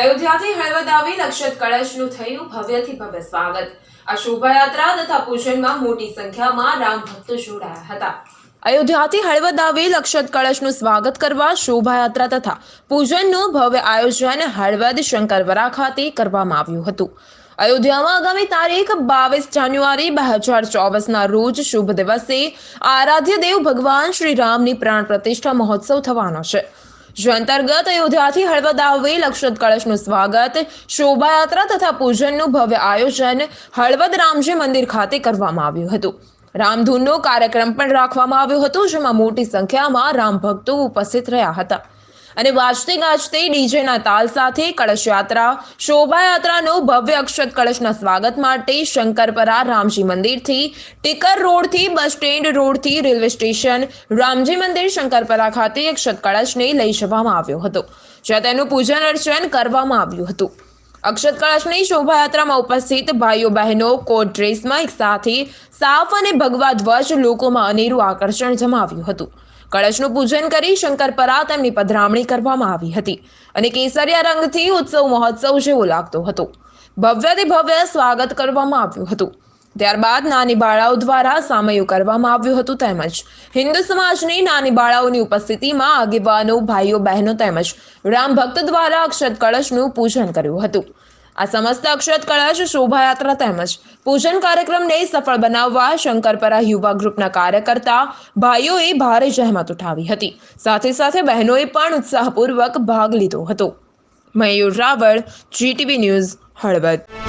અયોધ્યાથી હળવદ આવી લક્ષત કળશનું થયું ભવ્યથી ભવ્ય સ્વાગત. આ શોભાયાત્રા તથા પૂજનમાં મોટી સંખ્યામાં રામ ભક્તો જોડાયા હતા. અયોધ્યાથી હળવદ આવી લક્ષત કળશનું સ્વાગત કરવા શોભાયાત્રા તથા પૂજનનું ભવ્ય આયોજન હળવદ શંકરવરા ખાતે કરવામાં આવ્યું હતું. અયોધ્યામાં આગામી તારીખ બાવીસ જાન્યુઆરી બે હજાર ચોવીસના રોજ શુભ દિવસે આરાધ્ય દેવ ભગવાન શ્રી રામની પ્રાણ પ્રતિષ્ઠા મહોત્સવ થવાનો છે. જે અંતર્ગત અયોધ્યાથી હળવદ આવી લક્ષત કળશનું સ્વાગત, શોભાયાત્રા તથા પૂજનનું ભવ્ય આયોજન હળવદ રામજી મંદિર ખાતે કરવામાં આવ્યું હતું. રામધૂનનો કાર્યક્રમ પણ રાખવામાં આવ્યો હતો, જેમાં મોટી સંખ્યામાં રામ ભક્તો ઉપસ્થિત રહ્યા હતા. અને વાજતે ગાજતે ડીજેના તાલ સાથે કળશ યાત્રા, શોભાયાત્રાનો ભવ્ય અક્ષત કળશના સ્વાગત માટે શંકરપરા રામજી મંદિરથી, ટીકર રોડથી, બસ સ્ટેન્ડ રોડથી રેલવે સ્ટેશન રામજી મંદિર શંકરપરા ખાતે અક્ષત કળશને લઈ જવામાં આવ્યો હતો, જ્યાં તેનું પૂજન અર્ચન કરવામાં આવ્યું હતું. અક્ષત કળશની શોભાયાત્રામાં ઉપસ્થિત ભાઈઓ, બહેનો, કોટ ડ્રેસમાં એક સાથે સાફ અને ભગવા ધ્વજ લોકોમાં અનેરું આકર્ષણ જમાવ્યું હતું. કળશનું પૂજન કરી શંકરપરા તેમની પધરામણી કરવામાં આવી હતી અને કેસરિયા રંગથી ઉત્સવ મહોત્સવ જેવો લાગતો હતો. ભવ્યથી ભવ્ય સ્વાગત કરવામાં આવ્યું હતું. ત્યારબાદ નાની બાળાઓ દ્વારા સામયું કરવામાં આવ્યું હતું તેમજ હિન્દુ સમાજની નાની બાળાઓની ઉપસ્થિતિમાં આગેવાનો, ભાઈઓ, બહેનો તેમજ રામ ભક્ત દ્વારા અક્ષત કળશનું પૂજન કર્યું હતું. આ સમસ્ત અક્ષત કળશ શોભાયાત્રા તેમજ પૂજન કાર્યક્રમને સફળ બનાવવા શંકરપરા યુવા ગ્રુપના કાર્યકર્તા ભાઈઓએ ભારે જહેમત ઉઠાવી હતી. સાથે સાથે બહેનોએ પણ ઉત્સાહપૂર્વક ભાગ લીધો હતો. Mayur Raval GTV news Halvad.